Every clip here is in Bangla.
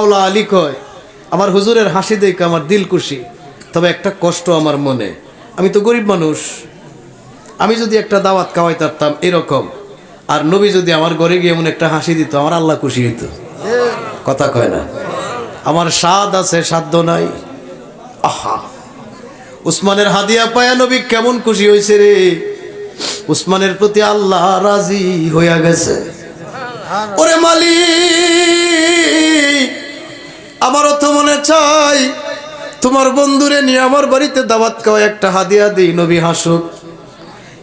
মাওলা আলী কয়, আমার হুজুরের হাসি দেখে আমার দিল খুশি, তবে একটা কষ্ট আমার মনে। আমি তো গরিব মানুষ। আমি যদি একটা দাওয়াত খাওয়াই পারতাম এরকম। আর নবী যদি আমার ঘরে গিয়ে এমন একটা হাসি দিত, আমার আল্লাহ খুশি হইতো। কথা কয় না। আমার স্বাদ আছে, সাধ্য নাই। আহা! উসমানের হাদিয়া পায়া নবী কেমন খুশি হয়েছে রে। উসমানের প্রতি আল্লাহ রাজি হইয়া গেছে। ওরে মালিক! আমারও তো মনে চাই। তোমার বন্ধুরে নিয়ে আমার বাড়িতে দাওয়াত খাওয়া একটা হাদিয়া দিই, নবী হাসুক।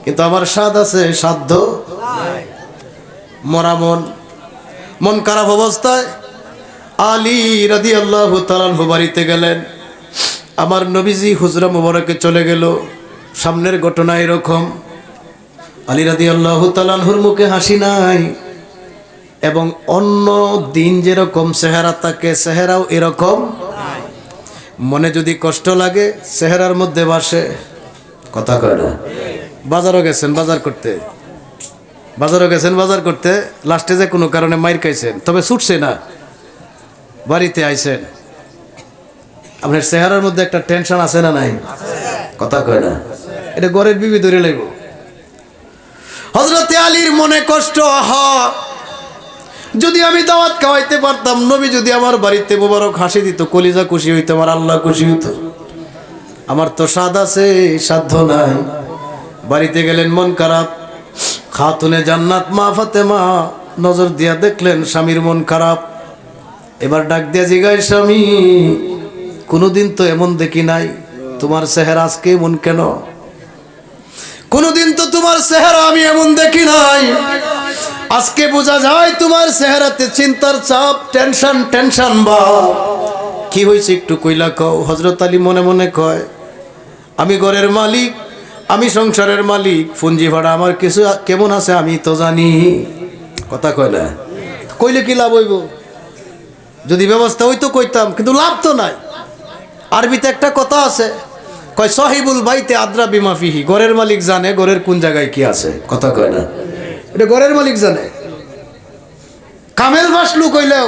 কিন্তু আমার স্বাদ আছে সাধ্য। মরা মন মন খারাপ অবস্থায়। আলী রাদি আল্লাহ তালানহু বাড়িতে গেলেন। আমার নবীজি হুজরা মুবারকে চলে গেল। সামনের ঘটনা এরকম। আলী রাদি আল্লাহ তালানহুর মুখে হাসি নাই। এবং অন্য দিন যেরকম চেহারা থাকে, চেহারাও এরকম। মনে যদি কষ্ট লাগে, চেহারার মধ্যে বাসে। কথা কয় না? বাজারও গেছেন, বাজার করতে? বাজারও গেছেন, বাজার করতে? লাস্টে যে কোনো কারণে মাইর খাইছেন, তবে ছুটছে না। বাড়িতে আইছেন। আপনার চেহারার মধ্যে একটা টেনশন আছে না নাই? কথা কয় না? এটা গড়ের বিবি ধরে লাগব হজরতে আলীর মনে কষ্ট, আহা! যদি আমি দাওয়াত খাওয়াইতে পারতাম, নবী যদি আমার বাড়িতে মোবারক হাসি দিত, কলিজা খুশি হইতো, আমার আল্লাহ খুশি হইতো। আমার তো স্বাদ আছে, সাধ্য নাই। বাড়িতে গেলেন, মন খারাপ। খাতুনে জান্নাত, মা ফাতেমা, নজর দিয়া দেখলেন, স্বামীর মন খারাপ। এবার ডাক দিয়া জিগায় স্বামী, কোনোদিন তো এমন দেখি নাই, তোমার চেহারা আজকে মন কেন? কোনোদিন তো তোমার চেহারা আমি এমন দেখি নাই। আজকে বোঝা যায় তোমার চেহারাতে চিন্তার চাপ টেনশন টেনশন বা। কি হয়েছে একটু কইলা কও? হজরত আলী মনে মনে কয়, আমি ঘরের মালিক, আমি সংসারের মালিক পুঞ্জি ভাড়া আমার কিছু কেমন আছে আমি তো জানি। কথা কয় না। কইলে কি লাভ হইব? যদি ব্যবস্থা হইতো কইতাম, কিন্তু লাভ তো নাই। আরবিতে একটা কথা আছে, কয়, সহিবুল বাইতে আদ্রা বিমাফিহি ঘরের মালিক জানে ঘরের কোন জায়গায় কি আছে। কথা কয় না। এটা ঘরের মালিক জানে। কামেল ভাসলু কইলেও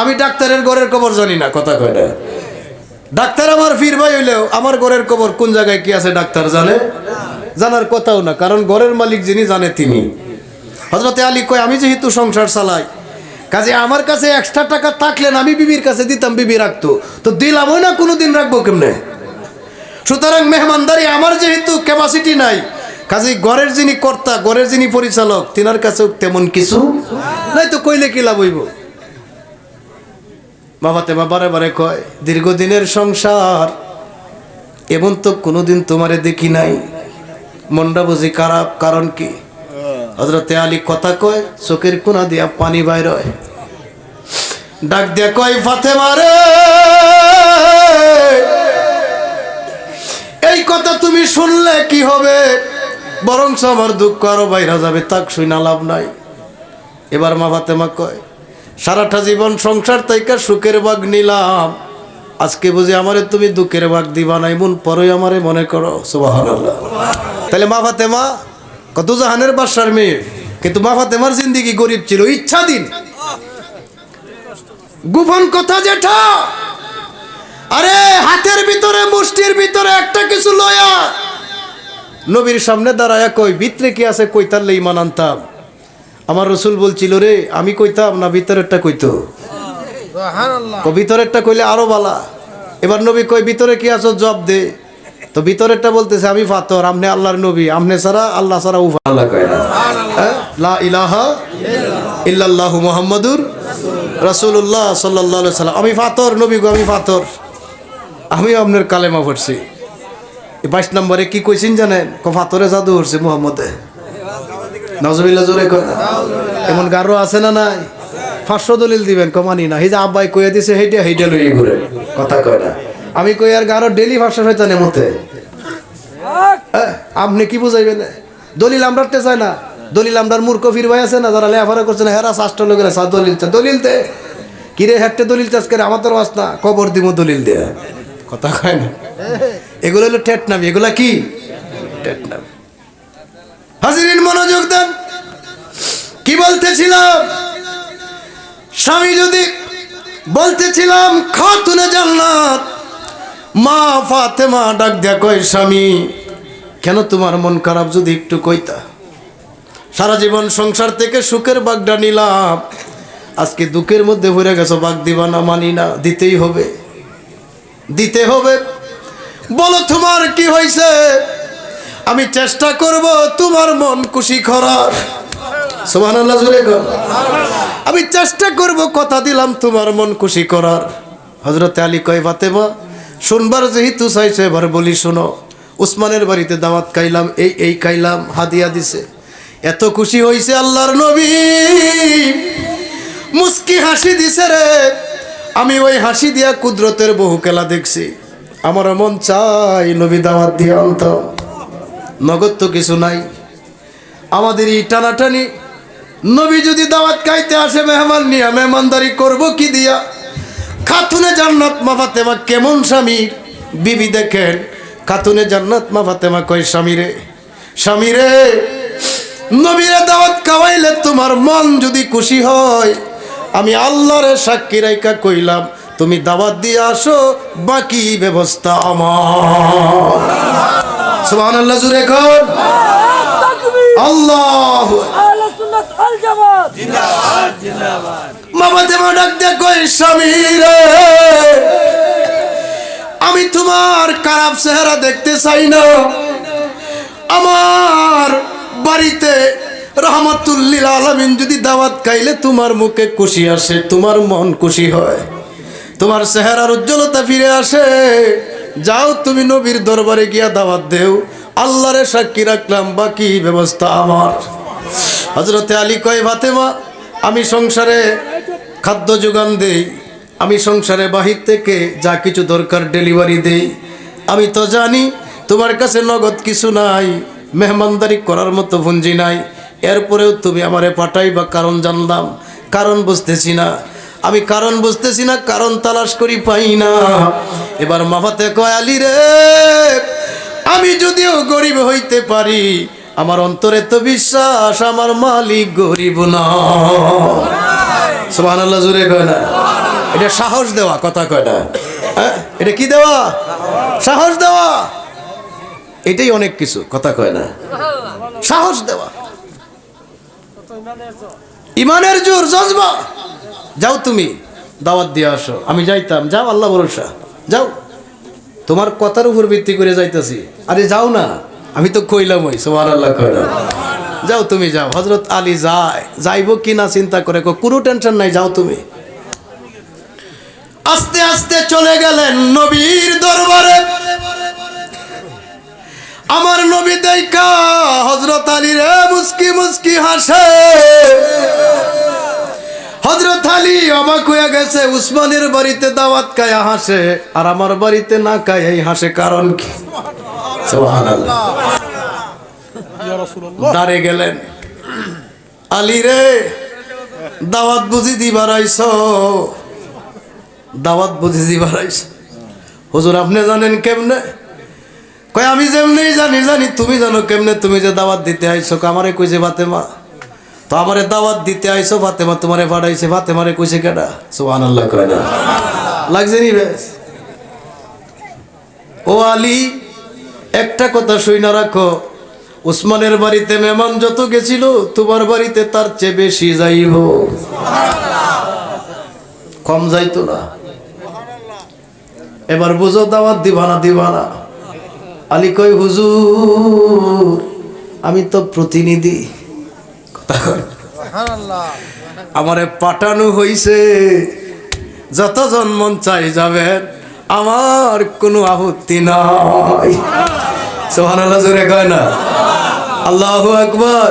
আমি ডাক্তারের ঘরের খবর জানি না, কথা কয় ডাক্তার আমার ফির ভাই হইলেও আমার ঘরের খবর কোন জায়গায় কি আছে ডাক্তার জানে? জানার কথাও না, কারণ ঘরের মালিক যিনি জানে তিনি। হজরতে আলী কয়, আমি যেহেতু সংসার চালাই, কাজে আমার কাছে এক্সট্রা টাকা থাকলেন আমি বিবির কাছে দিতাম, বিবি রাখতো। তো দিলাম না কোনো দিন রাখব কেমনে? সুতরাং মেহমানদারি আমার যেহেতু ক্যাপাসিটি নাই কাজে ঘরের যিনি কর্তা, ঘরের যিনি পরিচালক, তিনার কাছেও তেমন কিছু নাই তো কইলে কি লাভ হইব? বাবা বাবারে বারে বারে কয়, দীর্ঘদিনের সংসার, এমন তো কোনোদিন তোমারে দেখি নাই। মনটা বুঝি খারাপ, কারণ কি? হজরতে আলী কথা কয়, চোখের কোনা দিয়া পানি বাইর ডাক দিয়া কয় ফাতে মারে এই কথা তুমি শুনলে কি হবে? বরং আমার দুঃখ আরও বাইরা যাবে, তাক শুই না লাভ নাই। এবার মা ফাতেমা কয়, সারাটা জীবন সংসার তাইকা সুখের বাগ নিলাম। আজকে বুঝি আমারে তুমি দুঃখের বাগ দিবা নাই, মন পরই আমারে মনে করো, সুবহানাল্লাহ। তাহলে মা ফাতেমা, কত জাহানের বাসার মেয়ে, কিন্তু মা ফাতেমার জিন্দিগি গরিব ছিল ইচ্ছা দিন গোপন কথা যেটা আরে হাতের ভিতরে, মুষ্টির ভিতরে একটা কিছু লয়া নবীর সামনে দাঁড়ায়া কই ভিতরে কি আছে কইতার ইমান আনতাম? আমার রসুল বলছিল রে আমি কইতাম না ভিতরেরটা কইতো? ভিতরেরটা কইলে আরও বালা। এবার নবী কই ভিতরে কি আছো জব দে। তো ভিতরেরটা বলতেছে আমি ফাতর আমনে আল্লাহর নবী আমনে ছাড়া আল্লাহ ছাড়া উফা আল্লাহ কয় না। হ্যাঁ? লা ইলাহা ইল্লাল্লাহু মুহাম্মাদুর রাসূলুল্লাহ সাল্লাল্লাহু আলাইহি সাল্লাম আমি ফাতর নবী গো আমি ফাতর। আমি আপনার কালেমা পড়ছি। বাইশ নম্বরে কি কইছেন জানেন? ক ফাতরে জাদু হচ্ছে মুহাম্মদে। নজবিল্লা জোরে কয়। এমন গারো আছে না নাই? পাঁচশো দলিল দিবেন কমানি না। হিজা আব্বাই কইয়া দিছে, হেইটা হেইটা লই ঘুরে। কথা কয় না। আমি কই আর গারো ডেলি ভাষা হইতান মতে আপনি কি বুঝাইবেন? দলিল আমরাতে চাই না। দলিল আমরার মূর্খ ফির ভাই আছে না, যারা লেখাপড়া করছে না, হেরা শাস্ত্র লোকেরা সা দলিল দলিল দে কিরে হেটে দলিল চাষ করে? আমার তোর না। কবর দিব দলিল দে কথা কয় না। এগুলো হলো টেট নামি, এগুলা কি? টেট নামি। হাজিরিন মনোযোগ দেন। কি বলতেছিলাম? স্বামী যদি বলতেছিলাম, খাতুনে জান্নাত, মা ফাতেমা ডাক দেয়া কয়, স্বামী, কেন তোমার মন খারাপ যদি একটু কইতা? সারা জীবন সংসার থেকে সুখের বাগডা নিলাম। আজকে দুঃখের মধ্যে ভরে গেছো, বাগ দিবা না, মানি না, দিতেই হবে। দিতে হবে। বলো, তোমার কি হয়েছে? আমি চেষ্টা করব তোমার মন খুশি করার। আমি চেষ্টা করব কথা দিলাম তোমার মন খুশি করার। হজরত আলী কয়, ফাতেমা, শুনবার যেহেতু চাইছে, এবার বলি শোনো। উসমানের বাড়িতে দাওয়াত খাইলাম, এই এই খাইলাম, হাদিয়া দিছে। এত খুশি হয়েছে আল্লাহর নবী। মুস্কি হাসি দিছে রে। আমি ওই হাসি দিয়া কুদরতের বহু খেলা দেখছি। আমার মন চাই নবী দাওয়াত দিয়ে অন্ত। নগদ তো কিছু নাই। আমাদের এই টানাটানি, নবী যদি দাওয়াত খাইতে আসে মেহমান নিয়া, মেহমানদারি করব কি দিয়া? খাতুনে জান্নাত মা কেমন স্বামীর? বিবি দেখেন, খাতুনে জান্নাত মা ফাতেমা কয় স্বামীরে? স্বামীরে, নবীরা দাওয়াত খাওয়াইলে তোমার মন যদি খুশি হয় আমি আল্লাহর সাক্ষী রাইকা কইলাম, তুমি দাওয়াত দিয়ে আসো, বাকি ব্যবস্থা আমার। জুড়ে কর আল্লাহ আহলে সুন্নাত আল জামাত মামা আমি তোমার খারাপ চেহারা দেখতে চাই না। আমার বাড়িতে রহমতুল্লিল আলমিন যদি দাওয়াত খাইলে তোমার মুখে খুশি আসে, তোমার মন খুশি হয়। তোমার চেহারার উজ্জ্বলতা ফিরে আসে। যাও তুমি নবীর দরবারে গিয়া দাওয়াত দেও। আল্লাহরে সাক্ষী রাখলাম, বাকি ব্যবস্থা আমার। হজরতে আলী কয়, ফাতেমা, আমি সংসারে খাদ্য যোগান দেই। আমি সংসারে বাহির থেকে যা কিছু দরকার ডেলিভারি দেই। আমি তো জানি তোমার কাছে নগদ কিছু নাই। মেহমানদারি করার মতো পুঞ্জি নাই। এরপরেও তুমি আমারে পাঠাই বা কারণ জানলাম, কারণ বুঝতেছি না। আমি কারণ বুঝতেছি না, কারণ তালাশ করি পাই না। এবার মাফাতে কয়, আলী রে, আমি যদিও গরিব হইতে পারি, আমার অন্তরে তো বিশ্বাস, আমার মালিক গরিব না। সুবহান আল্লাহ কয় না। এটা সাহস দেওয়া, কথা কয় না। হ্যাঁ? এটা কি দেওয়া? সাহস দেওয়া। এটাই অনেক কিছু, কথা কয় না। সাহস দেওয়া। ইমানের জোর। জজবা। যাও তুমি, দাওয়াত দিয়ে আসো। আমি যাইতাম, যাও আল্লাহ ভরসা। যাও। তোমার কথার উপর ভিত্তি করে যাইতেছি। আরে যাও না, আমি তো কইলাম ওই সোহান আল্লাহ কইলাম যাও তুমি, যাও। হজরত আলী যায়, যাইবো কি না চিন্তা করে কোনো টেনশন নাই, যাও তুমি। আস্তে আস্তে চলে গেলেন নবীর দরবারে। আমার নবী দেখা হজরত আলী রে মুস্কি মুস্কি হাসে। হজরত আলী অবাক হয়ে গেছে, উসমানের বাড়িতে দাওয়াত কায়া হাসে, আর আমার বাড়িতে না কায় এই হাসে কারণ কি। দাঁড়ে গেলেন। আলী রে, দাওয়াত বুঝি দিবার আইস দাওয়াত বুঝি দিবার আইস হুজুর, আপনি জানেন কেমনে? কয়, আমি যেমনি জানি জানি, তুমি জানো কেমনে তুমি যে দাওয়াত দিতে আইছো? আমারে কইছে ফাতেমা। তো আমারে দাওয়াত দিতে আইছো ফাতেমা, তোমারে পাঠাইছে ফাতেমারে কইছে কেডা? সুবহানাল্লাহ কয়, না। লাগছে নি বেশ ও আলী, একটা কথা শুই না রাখো। উসমানের বাড়িতে মেহমান যত গেছিল, তোমার বাড়িতে তার চেয়ে বেশি যাইব। কম যাইতো না। এবার বুঝো, দাওয়াত দিবা না দিবা না। আলী কই হুজুর আমি তো প্রতিনিধি। আমারে পাঠানো হইছে যতজন মন চাই যাবেন আমার কোনো আপত্তি নাই। সোহানাল্লাহ জোরে কয় না। আল্লাহ আকবার।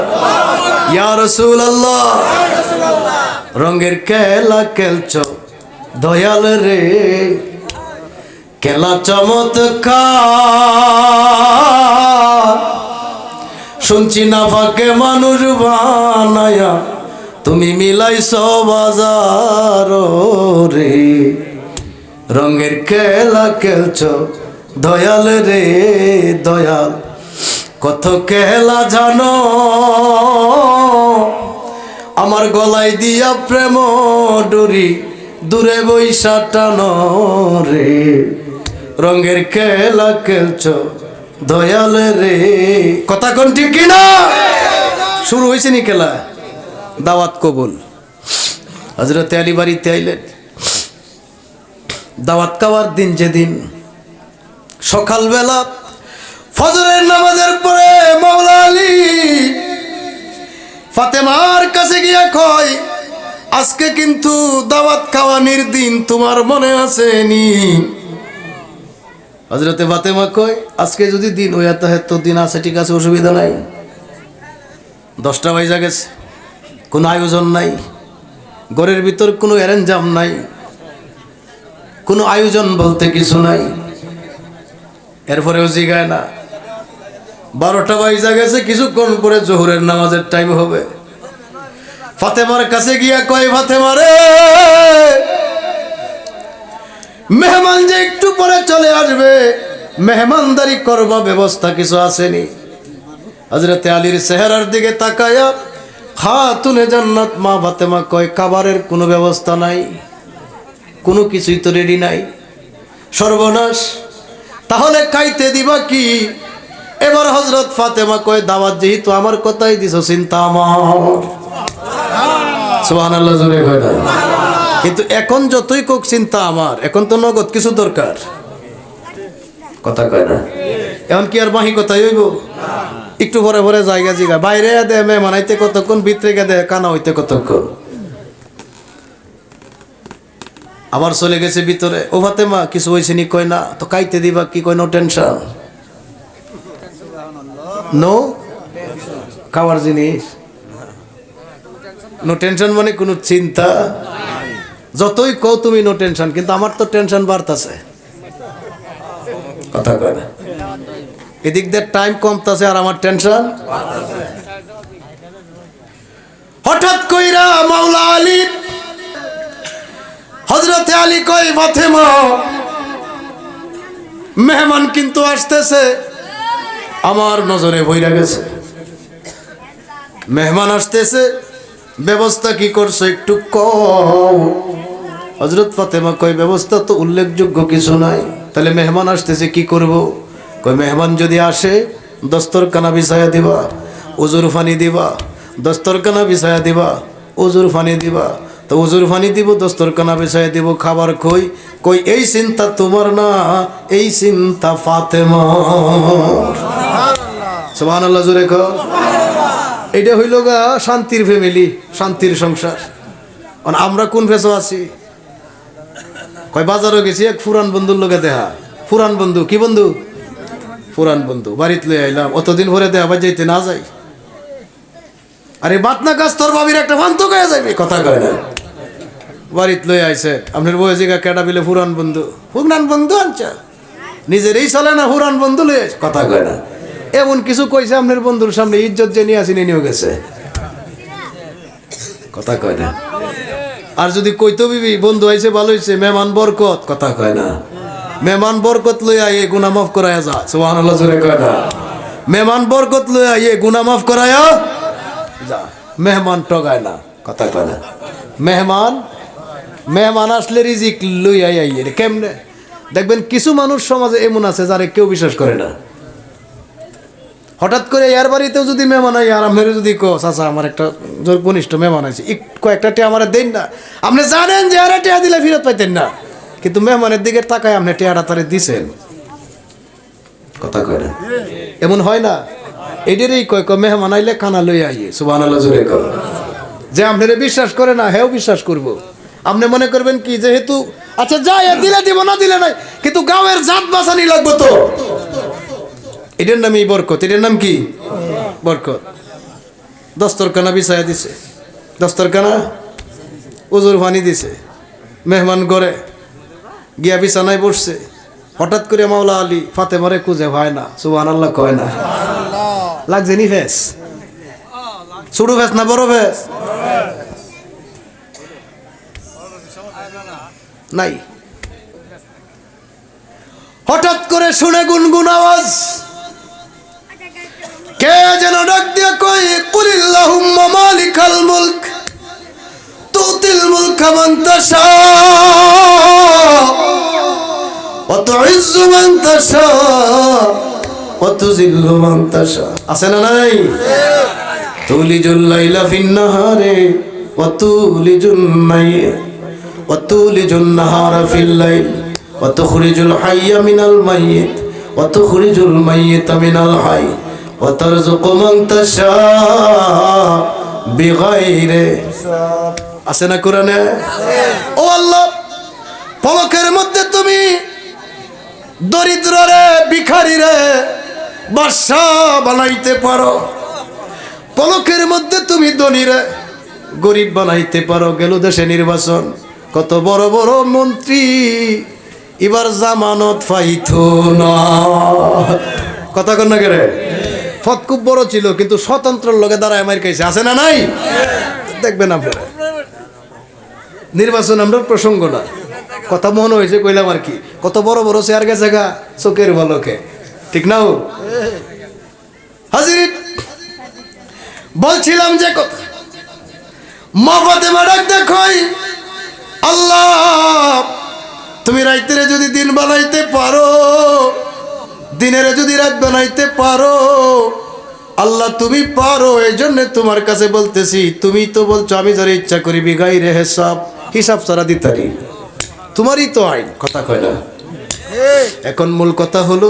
ইয়া রাসূল আল্লাহ রঙের খেলা খেলছ দয়াল রে। খেলা চমৎকার? শুনছি না ফাঁকে মানুষ বানায়া, তুমি মিলাইছ বাজার রে। রঙের খেলা খেলছ, দয়াল রে দয়াল। কত খেলা জানো? আমার গলায় দিয়া প্রেম ডুরি, দূরে বৈশা টানো রে। রঙের খেলা খেলছ, দয়াল রে। কথা কোন ঠিক কিনা? শুরু হয়েছে নি খেলা? দাওয়াত কবুল। হজরত আলী বাড়িতে আইলেন। দাওয়াত খাওয়ার দিন যেদিন সকালবেলা ফজরের নামাজের পরে মাওলা আলী ফাতেমার কাছে গিয়ে কয়, আজকে কিন্তু দাওয়াত খাওয়ানির দিন তোমার মনে আছে নি? হজরতে ফাতেমা কয়, আজকে যদি দিন ওই তো তো দিন আছে, ঠিক আছে, অসুবিধা নাই। দশটা বাজা গেছে, কোনো আয়োজন নাই, ঘরের ভিতর কোনো অ্যারেঞ্জাম নাই, কোনো আয়োজন বলতে কিছু নাই। এরপরেও জিগায় না। বারোটা বাইজা গেছে, কিছুক্ষণ পরে জোহরের নামাজের টাইম হবে। ফাতেমার কাছে গিয়া কয়, ফাতেমা রে! মেহমান যে একটু পরে চলে আসবে, মেহমানদারি করবা ব্যবস্থা কিছু আসেনি। হজরতে আলীর চেহারার দিকে তাকায়া খাতুনে জান্নাত মা ফাতেমা কয় কাবারের কোনো ব্যবস্থা নাই, কোনো কিছুই তো রেডি নাই। সর্বনাশ, তাহলে খাইতে দিবা কি? এবার হজরত ফাতেমা কয়, দাওয়াত যেহেতু আমার কথাই দিছ, চিন্তা আমার। সুবহান আল্লাহ কিন্তু এখন যতই কোক চিন্তা আমার, এখন তো নগদ কিছু দরকার। কথা কয় না? এখন কি আর বাহি কথাই হইব? একটু ভরে ভরে জায়গা জিগা। বাইরে দে মে মানাইতে কতক্ষণ? ভিতরে গে দে, কানা হইতে কতক্ষণ? আবার চলে গেছে ভিতরে। ও ভাতে মা, কিছু হয়েছে নি? কয় না। তো কাইতে দিবা কি? কয়, নো টেনশন। নো? খাওয়ার জিনিস? নো টেনশন মানে কোনো চিন্তা? যতই কও তুমি নো টেনশন কিন্তু আমার তো টেনশন বাড়তেছে। কথা কয় না? এদিক দিয়ে টাইম কমতাছে আর আমার টেনশন হঠাৎ কইরা মাওলা আলী হজরতে আলী কই ফাতেমা, মেহমান কিন্তু আসতেছে। আমার নজরে বইরা গেছে। মেহমান আসতেছে ব্যবস্থা কি করছ একটু কম হজরত ফাতেমা কই ব্যবস্থা তো উল্লেখযোগ্য কিছু নাই। তাহলে মেহমান আসতেছে, কি করব? কই মেহমান যদি আসে, দস্তরখানা বিছায়া দিবা, উজুর ফানি দিবা, দস্তরখানা বিছায়া দিবা, উজুর ফানি দিবা। তো উজুর ফানি দিব, দস্তরখানা বিছায়া দিব, খাবার কই কই এই চিন্তা তোমার না, এই চিন্তা ফাতেমা সুবহানাল্লাহ, জোরে কও। এটা হইল গা শান্তির ফ্যামিলি শান্তির সংসার। আর আমরা কোন ফেসো আছি? কয়, বাজারও গেছি, এক ফুরান বন্ধুর লোকে দেখা। ফুরান বন্ধু, কি বন্ধু? ফুরান বন্ধু, বাড়িতে লই আইলাম। অতদিন ভরে দেহা আবার যাইতে না যাই। আরে বাতনা কাজ, তোর বাবির একটা ফান্ত কয়ে যাবে কথা কয় না। বাড়িতে লই আইছে। আপনার বয়ে জিগা কেডা বিলে ফুরান বন্ধু? ফুরান বন্ধু আনছা। নিজেরই চলে না ফুরান বন্ধু লই কথা কয় না। এমন কিছু কইছে আপনার বন্ধুর সামনে, ইজ্জত যে নিয়ে আসি নিয়েও গেছে। কথা কয় না। আর যদি কইতো, বিবি, বন্ধু আইছে, ভালো হইছে, মেহমান বরকত কথা কয় না। মেহমান বরকত লই আইয়ে গুনা মাফ করায়া যা। সুবহানাল্লাহ, জোরে কয় না। মেহমান বরকত লই আইয়ে গুনা মাফ করায়া যা। মেহমান টগায় না, কথা কয় না। মেহমান মেহমান আসলে রিজিক লই আই আইয়ে কেমনে? দেখবেন কিছু মানুষ সমাজে এমন আছে যারে কেউ বিশ্বাস করে না। হঠাৎ করে এর বাড়িতেও যদি মেহমান হয় আর আপনার যদি কো চাচা, আমার একটা জোর ঘনিষ্ঠ মেহমান আছে এক কয়েকটা টিয়া আমার দেন না। আপনি জানেন যে আরে টিয়া দিলে ফেরত পাইতেন না। কিন্তু মেহমানের দিকে তাকায় আপনি টিয়াটা তারে দিছেন। কথা কয় এমন হয় না? এটারই কয় কয়, মেহমান আইলে খানা লই আইয়ে। সুবাহ জোরে কয় যে আপনারে বিশ্বাস করে না, হেও বিশ্বাস করব। আপনি মনে করবেন কি, যেহেতু আচ্ছা যাই দিলে দিব, না দিলে নাই। কিন্তু গাঁয়ের জাত বাঁচানি লাগবো তো। এটার নামই বরকত। এটার নাম কি? বরকত। দস্তরখানা বিছায়া দিছে। দস্তরখানা উজুর পানি দিছে। মেহমান ঘরে গিয়া বিছানায় বসছে। হঠাৎ করে মাওলা আলী ফাতেমারে খুঁজে হয় না। সুবান আল্লাহ কয় না। লাগছে নি ফেস? ছোট ফেস না বড় ফেস? নাই। হঠাৎ করে শুনে গুনগুন আওয়াজ। কে যেন ডাক দিয়া কই কুলিল্লাহুম্মা মালিকাল মুলক, তুতিল মুলকা মান তাশা, ওয়া তুইজ্জু মান তাশা, ওয়া তুযিল্লু মান তাশা। আছে না নাই? তুলিজুল লাইলা ফিন নাহারে, ওয়া তুলিজুন নাইয়া ওয়া তুলিজুন নাহারা ফিল লাইল, ওয়া তুখরিজুল হাইয়া মিনাল মাইয়িত, ওয়া তুখরিজুল মাইয়িতা মিনাল হাইয় وترزق من تشاء بغير আছে না কোরআনে ও আল্লাহ পলকের মধ্যে তুমি দরিদ্র রে ভিখারি রে বাদশা বানাইতে পারো পলকের মধ্যে তুমি ধনী রে গরিব বানাইতে পারো গেল দেশে নির্বাচন কত বড় বড় মন্ত্রী এবার জামানত পাইতো না কথা কন না রে ফত খুব বড় ছিল, কিন্তু স্বতন্ত্র লোকে দাঁড়ায় আমার কাছে আছে না নাই? দেখবেন আপনারা। নির্বাচন আমরা প্রসঙ্গ না। কথা মনে হয়েছে, কইলাম আর কি। কত বড় বড় চেয়ার গেছে গা, চোখের ভালোকে। ঠিক না হাজির? বলছিলাম যে কথা। মা ফাতেমা ডাক দেখই। আল্লাহ, তুমি রাইতেরে যদি দিন বানাইতে পারো, দিনের যদি রাত বানাইতে পারো আল্লাহ, তুমি পারো এই জন্য তোমার কাছে বলতেছি। তুমি তো বলছো, আমি যারা ইচ্ছা করি বিগাই রে হিসাব হিসাব ছাড়া দিতারি তোমারই তো আইন, কথা কয় না। এখন মূল কথা হলো,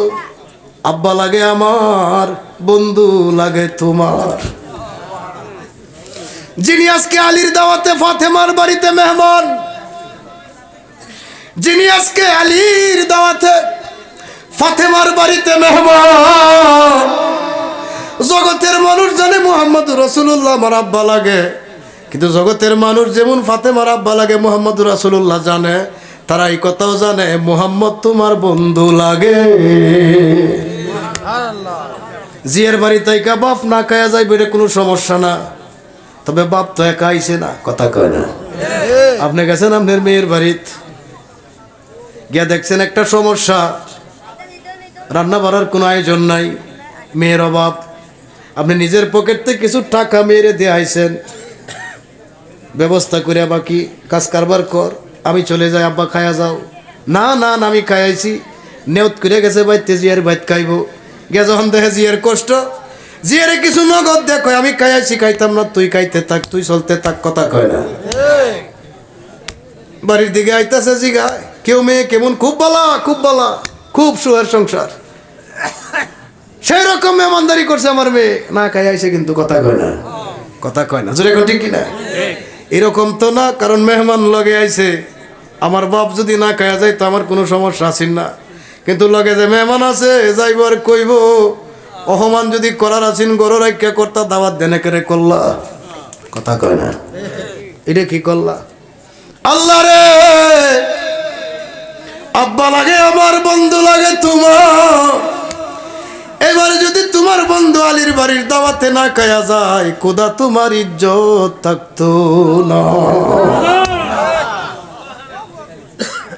আব্বা লাগে আমার, বন্ধু লাগে তোমার। যিনি আজকে আলীর দাওয়াতে ফাতেমার বাড়িতে মেহমান, যিনি আজকে আলীর দাওয়াতে ফাতেমার বাড়িতে মেহমান জগতের মানুষ জানে মোহাম্মদ রসুল্লাহ আমার আব্বা লাগে। কিন্তু জগতের মানুষ যেমন ফাতেমার আব্বা লাগে, মোহাম্মদ রসুল্লাহ জানে। তারা এই কথাও জানে, মোহাম্মদ তোমার বন্ধু লাগে। জিয়ের বাড়ি তাইকা বাপ না খায়া যাইবে, এটা কোনো সমস্যা না। তবে বাপ তো একা আইছে না, কথা কয় না। আপনি গেছেন আপনার মেয়ের বাড়িত। গিয়া দেখছেন একটা সমস্যা। রান্না বাড়ার কোনো আয়োজন নাই, মেয়ের অভাব। আপনি নিজের পকেট থেকে কিছু টাকা মেয়েরে দিয়ে আইসেন ব্যবস্থা করে বাকি কাজ কারবার কর, আমি চলে যাই, আব্বা খায়া যাও। না না আমি খাইছি নেওত করে গেছে বাইতে জিয়ার বাইত খাইব। গে যখন দেখে জিয়ার কষ্ট, জিয়ারে কিছু নগদ দেখো আমি খাইছি খাইতাম না, তুই খাইতে থাক, তুই চলতে থাক, কথা কয় না। বাড়ির দিকে আইতাছে জিগা কেউ মেয়ে কেমন, খুব বালা খুব বালা, খুব সুয়ের সংসার। সেই রকম মেহমানদারি করছে আমার মেয়ে। না খাই আইছে কিন্তু কথা কয় না। কথা কয় না। জোরে ঠিক কিনা? এরকম তো না, কারণ মেহমান লগে আইছে। আমার বাপ যদি না খায়া যায়, তো আমার কোনো সমস্যা আছেন না। কিন্তু লগে যে মেহমান আছে, যাইব আর কইব, অহমান যদি করার আছেন, গরু রাখিয়া কর্তা দাওয়াত দেনে করে করলা। কথা কয় না। এটা কি করলা? আল্লাহ রে! আব্বা লাগে, আমার বন্ধু লাগে তোমার। এবার যদি তোমার বন্ধু আলীর বাড়ির দাওয়াতে না খায়া যায় কোদা তোমার ইজ্জত থাকতো না।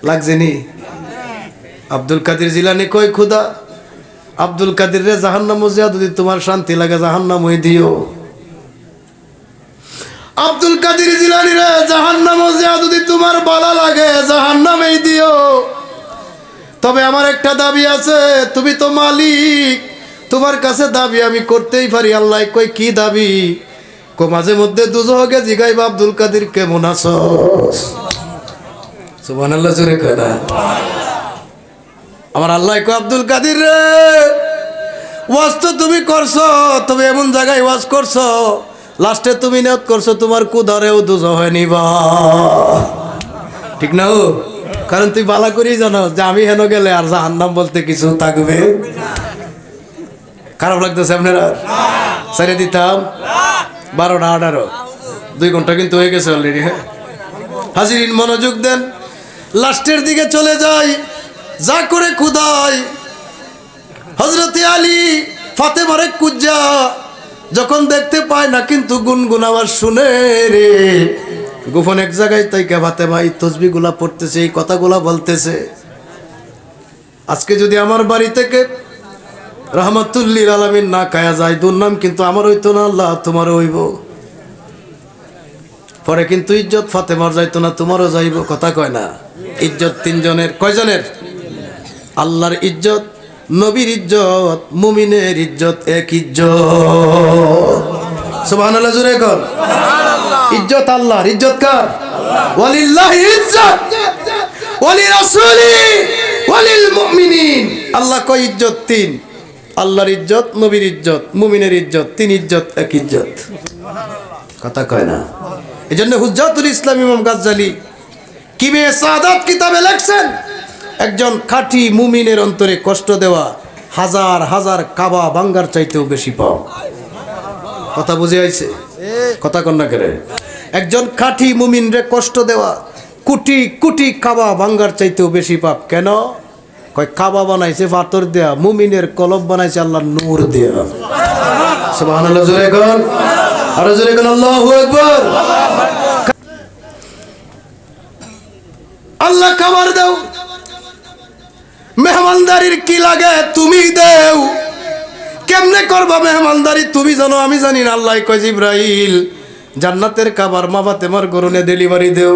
লাগছে নি? আব্দুল কাদের জিলানি কই খুদা? আব্দুল কাদের রে জাহান্নাম যদি তোমার শান্তি লাগে জাহান্নাম দিও। আব্দুল কাদের জিলানি রে জাহান্নাম যদি তোমার বালা লাগে জাহান্নামেই দিও। তবে আমার একটা দাবি আছে, তুমি তো মালিক। তোমার কাছে দাবি আমি করতেই পারি, আল্লাহ কই কি দাবি? কো মাঝে মধ্যে দুজহকে জিগাইব, আব্দুল কাদের কেমন আছো সুবহানাল্লাহ, জোরে না? আমার আল্লাহ কো আব্দুল কাদির রে, ওয়াজ তো তুমি করছ তবে এমন জায়গায় ওয়াজ করছ, লাস্টে তুমি নিয়ত করছ, তোমার কুদারেও দুজো হয় নিবা ঠিক না ও? কারণ তুই বালা করেই জানো যে আমি হেন গেলে আর জাহান্নাম বলতে কিছু থাকবে। খারাপ লাগতেছে আপনারা? ছেড়ে দিতাম? বারোটা আঠারো। দুই ঘণ্টা কিন্তু হয়ে গেছে অলরেডি হ্যাঁ? হাজিরিন, মনোযোগ দেন। লাস্টের দিকে চলে যাই। যা করে খুদাই। হজরতে আলী ফাতেমারে কুজ্জা যখন দেখতে পায় না, কিন্তু গুনগুন আবার শুনে রে। গোপন এক জায়গায় তাইকে ফাতেমা, এই তসবিগুলা পড়তেছে, এই কথাগুলা বলতেছে। আজকে যদি আমার বাড়ি থেকে রহমতুল্লিল আলমিন, না খায়া যায় দুর্নাম কিন্তু আমার হইতো না, আল্লাহ তোমার হইব। পরে কিন্তু ইজ্জত ফাতেমার যাইতো না, তোমারও যাইব, কথা কয় না। ইজ্জত তিনজনের, কয়জনের? আল্লাহর ইজ্জত, নবীর ইজ্জত, মুমিনের ইজ্জত, এক ইজ্জত। ইজ্জত আল্লাহর, ইজ্জত কার? ওয়ালিল আল্লাহ কয় ইজ্জত তিন। আল্লাহর ইজ্জত, নবীর ইজ্জত, মুমিনের ইজ্জত, তিন ইজ্জত, এক ইজ্জত। কথা কয় না। এই জন্য হুজ্জাতুল ইসলাম ইমাম গাজ্জালি কিমে সাদাত কিতাবে লেখছেন? একজন খাঁটি মুমিনের অন্তরে কষ্ট দেওয়া হাজার হাজার কাবা বাঙ্গার চাইতেও বেশি পাও। কথা বুঝে আইছে? কথা কন্যা করে একজন খাঁটি মুমিনরে কষ্ট দেওয়া কোটি কোটি কাবা বাঙ্গার চাইতেও বেশি পাপ। কেন? কয়, কাবা বানাইছে পাথর দেয়া, মুমিনের কলব বানাইছে আল্লাহ নূর দেয়া। আল্লাহু খাবার দাও। মেহমানদারির কি লাগে তুমি দেও। কেমনে করবা মেহমানদারি, তুমি জানো, আমি জানি না। আল্লাহ কয়, জিব্রাইল জান্নাতের কাবার মা ফাতেমার গরুনে ডেলিভারি দেও।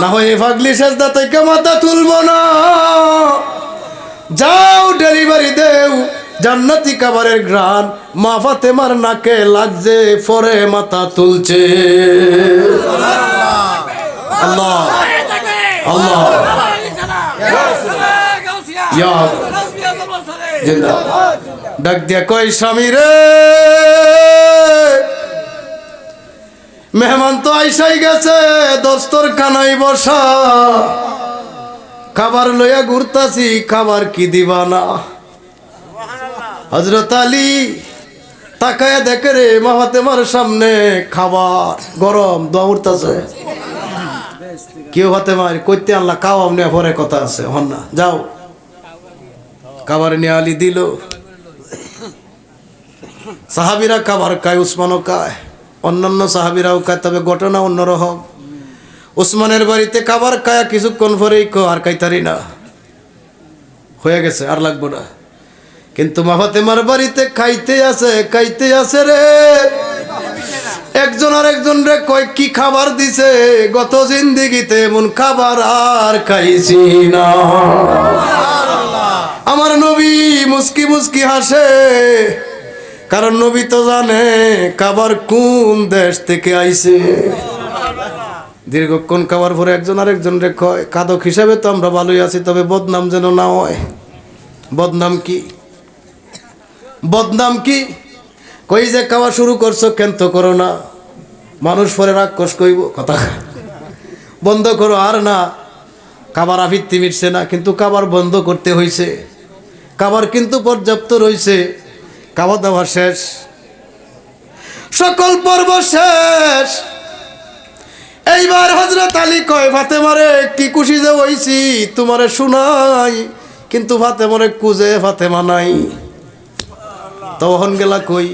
না হয় এ ফাগলি সেজদা থেকে মাথা তুলবো না। যাও ডেলিভারি দেও। জান্নাতি কাবারের গ্রান মা ফাতেমার নাকে লাগছে পরে মাথা তুলছে। আল্লাহ আল্লাহ। ডাক দিয়া কই স্বামী রে? মেহমান তো আইসাই গেছে দস্তর কানাই বসা। খাবার লইয়া ঘুরতাছি, খাবার কি দিবা না হজরত আলী তাকায় দেখে রে, মাহাতেমার সামনে খাবার গরম, দোয়া কেউ হাতে মার কইতে আনলা খাওয়াম আপনি পরে কথা আছে, হন না, যাও। খাবার নিয়ে আলী দিল। সাহাবিরা খাবার খায়, উসমানও খায়। অন্যান্য সাহাবিরাও খায়, তবে ঘটনা অন্যরকম। উসমানের বাড়িতে খাবার খায়া কিছুক্ষণ পরেই কো আর খাইতারি না। হয়ে গেছে, আর লাগবো না। কিন্তু মাহাতেমার বাড়িতে খাইতে আছে খাইতে আছে রে। একজন আর একজন রে কয়, কি খাবার দিছে? গত জিন্দিগিতে এমন খাবার আর খাইছি না। আমার নবী মুস্কি মুস্কি হাসে। কারণ নবী তো জানে কাবার কোন দেশ থেকে আইছে। দীর্ঘক্ষণ খাবার পরে একজন আরেকজন রে কয়, কাদক হিসাবে তো আমরা ভালোই আছি, তবে বদনাম যেন না হয়। বদনাম কি? বদনাম কি? কই যে খাওয়া শুরু করছ কেন তো করো না। মানুষ পরে রাক্ষস কইব, কথা বন্ধ করো, আর না। খাবার আবৃত্তি মিটছে না, কিন্তু খাবার বন্ধ করতে হইছে। খাবার কিন্তু পর্যাপ্ত রইছে। খাওয়া দাওয়া শেষ। সকল পর্ব শেষ। এইবার হজরত আলী কয় ফাতেমারে কি খুশি যে হইছি তোমারে শুনাই। কিন্তু ফাতেমারে কুজে ফাতেমা নাই। তখন গেলা কই?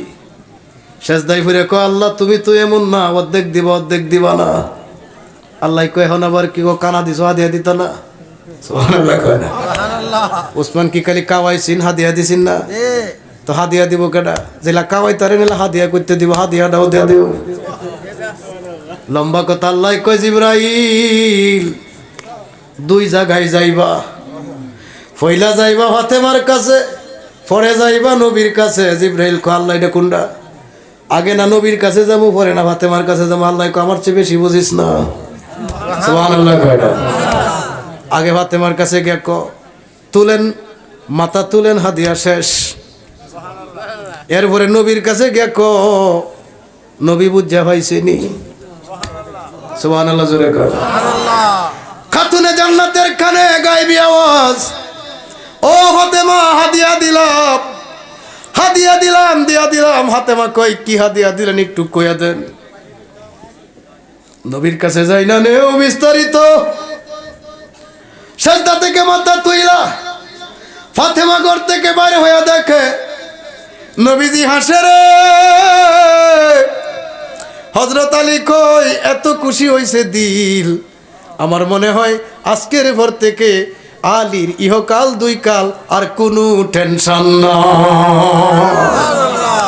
শেষ দাই ফিরে কয় আল্লাহ তুমি তো এমন না অর্ধেক দিবা অর্ধেক দিবা না। আল্লাহ কয় এখন আবার কি গো কানা দিছো হাদিয়া দিত না? সুবহানাল্লাহ কয় না। উসমান কি খালি কাওয়াইছিন হাদিয়া দিছিন না? তো হাদিয়া দিব কেডা? যেলা কাওয়াই তারে নিলা হাদিয়া করতে দিব হাদিয়াটাও দিয়া দিব। লম্বা কথা আল্লাহ কয়, জিব্রাইল, দুই জায়গায় যাইবা। ফইলা যাইবা ফাতেমার কাছে, পরে যাইবা নবীর কাছে। জিব্রাইল কো আল্লাহ, এটা কোনটা? আগে না নবীর কাছে যাব, পরে না ফাতেমার কাছে যাব। আল্লাহ আমার চেয়ে বেশি বুঝিস না। আগে ফাতেমার কাছে গিয়ে ক, তুলেন, মাথা তুলেন, হাদিয়া শেষ। এরপরে নবীর কাছে গিয়ে ক নবী বুঝা পাইছেনি সুবহানাল্লাহ জোরে কর। খাতুনে জান্নাতের কানে গাইবি আওয়াজ। ও ফাতেমা হাদিয়া দিলাম। হাদিয়া দিলাম দিয়া দিলাম। হাতেমা কই কি হাদিয়া দিলেন একটু কইয়া দেন। নবীর কাছে যাই না নেও বিস্তারিত। সেজদা থেকে মাথা তুইলা। ফাতেমা ঘর থেকে বাইরে হইয়া দেখে নবীজি হাসে রে। হজরত আলী কই এত খুশি হইছে দিল। আমার মনে হয় আজকের ভর থেকে আলীর ইহকাল দুই কাল আর কোনো টেনশন না।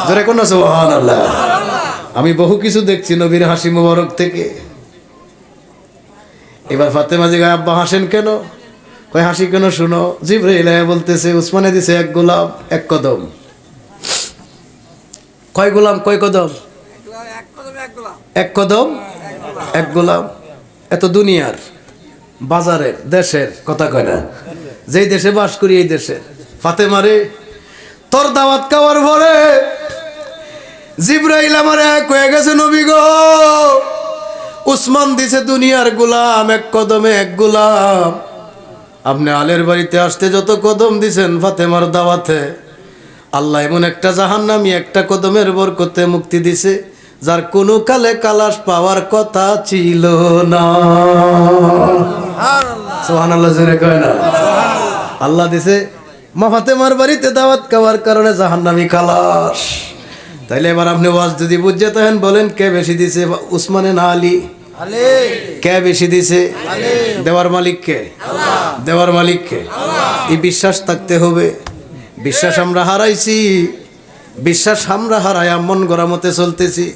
জোরে কোন সুবহানাল্লাহ। আমি বহু কিছু দেখছি নবীর হাসি মুবারক থেকে। এবার ফাতেমা জিগায় আব্বা হাসেন কেন? কয় হাসি কেন শুনো? জিব্রাইল বলতেছে উসমানে দিছে এক গোলাপ এক কদম। কয় গোলাম, কয় কদম? এক কদম? এক গোলাম। এত দুনিয়ার, বাজারের, দেশের, কথা কয় না। যেই দেশে বাস করি, এই দেশে। ফাতে মারে তোর দাওয়াত খাওয়ার পরে জিব্রাইল আমার এক হয়ে গেছে, নবী গো। উসমান দিছে দুনিয়ার গোলাম, এক কদমে এক গোলাম। আপনি আলের বাড়িতে আসতে যত কদম দিছেন ফাতেমার দাওয়াতে আল্লাহ এমন একটা জাহান্নামি একটা কদমের বরকতে মুক্তি দিছে যার কোনো কালে কালাস পাওয়ার কথা ছিল না। সোহানাল্লাহ জোরে কয় না। আল্লাহ দিছে মা ফাতেমার বাড়িতে দাওয়াত খাওয়ার কারণে জাহান্নামি কালাস তাইলে এবার আপনি ওয়াজ যদি বুঝতে তাহেন বলেন কে বেশি দিছে উসমানে না আলী? কে বেশি দিছে? দেওয়ার মালিককে দেওয়ার মালিককে এই বিশ্বাস থাকতে হবে। বিশ্বাস আমরা হারাইছি বিশ্বাস আমরা হারাই মন গড়া মতে চলতেছি।